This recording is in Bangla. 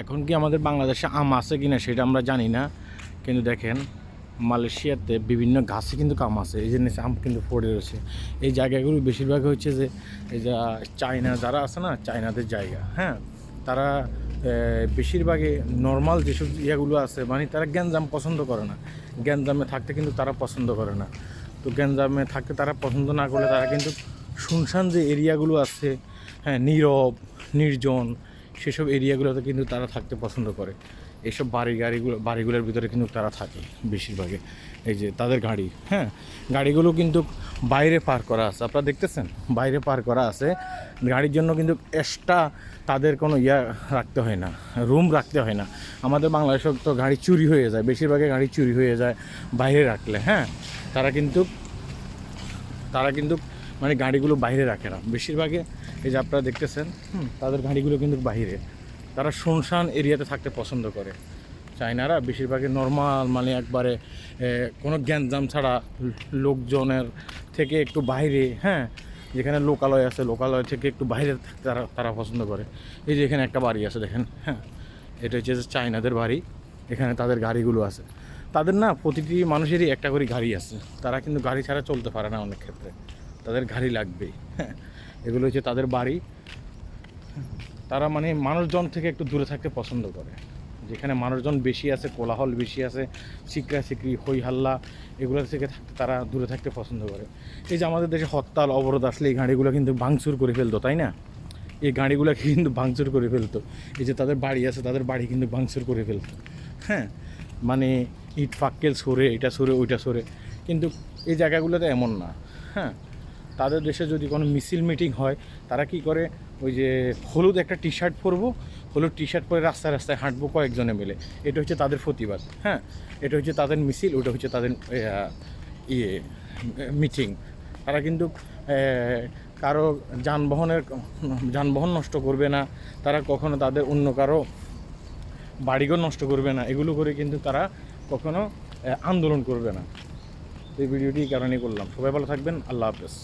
এখন কি আমাদের বাংলাদেশে আম আছে কি না সেটা আমরা জানি না। কিন্তু দেখেন মালয়েশিয়াতে বিভিন্ন গাছে কিন্তু আম আছে। এই জন্য আম কিন্তু পড়ে রয়েছে। এই জায়গাগুলো বেশিরভাগ হচ্ছে যে এই যা চায়না যারা আছে না চায়নাদের জায়গা হ্যাঁ? তারা আহ, বেশিরভাগই নর্মাল যেসব ইয়েগুলো আছে মানে তারা গ্যাঞ্জাম পছন্দ করে না। গ্যাঞ্জামে থাকতে কিন্তু তারা পছন্দ করে না। তো গ্যাঞ্জামে থাকতে তারা পছন্দ না করলে তারা কিন্তু শুনশান যে এরিয়াগুলো আছে হ্যাঁ নীরব নির্জন সেসব এরিয়াগুলোতে কিন্তু তারা থাকতে পছন্দ করে। এইসব বাড়ি গাড়িগুলো, বাড়িগুলোর ভিতরে কিন্তু তারা থাকে বেশিরভাগে। এই যে তাদের গাড়ি হ্যাঁ? গাড়িগুলো কিন্তু বাইরে পার করা আছে। আপনারা দেখতেছেন? বাইরে পার করা আছে। গাড়ির জন্য কিন্তু এক্সট্রা তাদের কোনো ইয়া রাখতে হয় না রুম রাখতে হয় না। আমাদের বাংলাদেশে তো গাড়ি চুরি হয়ে যায়, বেশিরভাগে গাড়ি চুরি হয়ে যায় বাইরে রাখলে হ্যাঁ? তারা কিন্তু তারা কিন্তু মানে গাড়িগুলো বাইরে রাখে না। বেশিরভাগে এই যে আপনারা দেখতেছেন তাদের গাড়িগুলো কিন্তু বাইরে। তারা শুনশান এরিয়াতে থাকতে পছন্দ করে। চায়নারা বেশিরভাগই নর্মাল মানে একবারে কোনো গ্যাঞ্জাম ছাড়া লোকজনের থেকে একটু বাইরে হ্যাঁ? যেখানে লোকালয় আছে লোকালয় থেকে একটু বাইরে থাকতে তারা তারা পছন্দ করে। এই যে এখানে একটা বাড়ি আছে দেখেন হ্যাঁ? এটা হচ্ছে যে চায়নাদের বাড়ি। এখানে তাদের গাড়িগুলো আছে। তাদের না প্রতিটি মানুষেরই একটা করে গাড়ি আছে। তারা কিন্তু গাড়ি ছাড়া চলতে পারে না অনেক ক্ষেত্রে। তাদের গাড়ি লাগবেই হ্যাঁ এগুলো হচ্ছে তাদের বাড়ি। তারা মানে মানুষজন থেকে একটু দূরে থাকতে পছন্দ করে। যেখানে মানুষজন বেশি আছে, কোলাহল বেশি আছে চিকরা চিকরি হই হাল্লা এগুলো থেকে থাকতে তারা দূরে থাকতে পছন্দ করে। এই যে আমাদের দেশে হরতাল, অবরোধ আসলে এই গাড়িগুলো কিন্তু ভাঙচুর করে ফেলতো, তাই না? এই গাড়িগুলো কিন্তু ভাঙচুর করে ফেলতো। এই যে তাদের বাড়ি আছে, তাদের বাড়ি কিন্তু ভাঙচুর করে ফেলতো। হ্যাঁ মানে ইট ফাক্কেল সরে, এটা সরে, ওইটা সরে। কিন্তু এই জায়গাগুলোতে এমন না। হ্যাঁ তাদের দেশে যদি কোনো মিছিল মিটিং হয়, তারা কি করে? ওই যে হলুদ একটা টি শার্ট পরবো, হলুদ টি শার্ট পরে রাস্তায় রাস্তায় হাঁটবো কয়েকজনে মিলে। এটা হচ্ছে তাদের প্রতিবাদ হ্যাঁ? এটা হচ্ছে তাদের মিছিল, ওটা হচ্ছে তাদের ইয়ে মিটিং। তারা কিন্তু কারও যানবাহনের, যানবাহন নষ্ট করবে না, তারা কখনো তাদের অন্য কারও বাড়িঘর নষ্ট করবে না। এগুলো করে কিন্তু তারা কখনো আন্দোলন করবে না। এই ভিডিওটি এই কারণেই করলাম। সবাই ভালো থাকবেন। আল্লাহ হাফেজ।